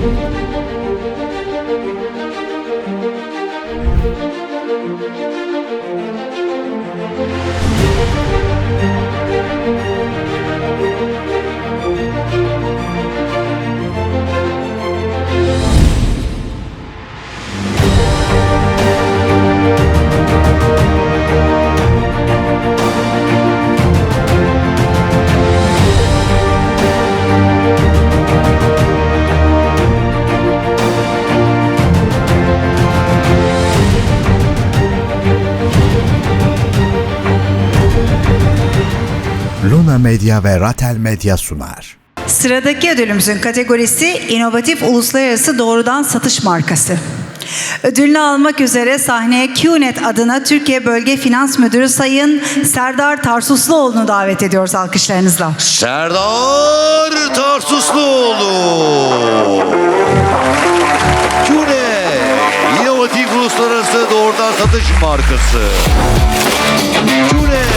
Thank you. Luna Medya ve Ratel Medya sunar. Sıradaki ödülümüzün kategorisi inovatif uluslararası doğrudan satış markası. Ödülünü almak üzere sahneye QNET adına Türkiye Bölge Finans Müdürü Sayın Serdar Tarsusluoğlu'nu davet ediyoruz alkışlarınızla. Serdar Tarsusluoğlu. Cune, inovatif uluslararası doğrudan satış markası. Cune.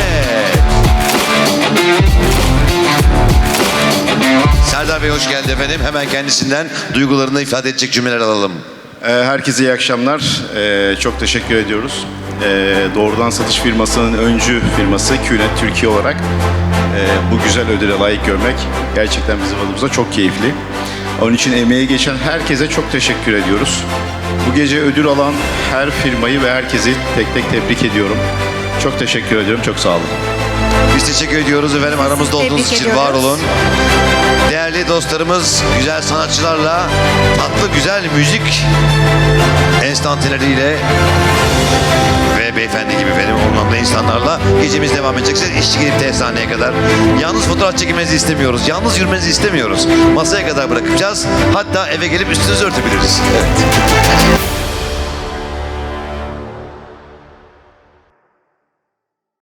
Serdar Bey hoş geldi efendim. Hemen kendisinden duygularını ifade edecek cümleler alalım. Ee, Herkese iyi akşamlar. Ee, Çok teşekkür ediyoruz. Ee, Doğrudan satış firmasının öncü firması QNET Türkiye olarak bu güzel ödüle layık görmek gerçekten bizim adımıza çok keyifli. Onun için emeği geçen herkese çok teşekkür ediyoruz. Bu gece ödül alan her firmayı ve herkesi tek tek tebrik ediyorum. Çok teşekkür ediyorum. Çok sağ olun. Biz teşekkür ediyoruz efendim aramızda Tebrik olduğunuz için ediyoruz. var olun. Dostlarımız güzel sanatçılarla tatlı güzel müzik enstantaneleriyle ve beyefendi gibi benim onunla insanlarla gecemiz devam edecek. Siz işçi gelip de efsaneye kadar. Yalnız fotoğraf çekilmenizi istemiyoruz. Yalnız yürümenizi istemiyoruz. Masaya kadar bırakacağız. Hatta eve gelip üstünüzü örtebiliriz. Evet.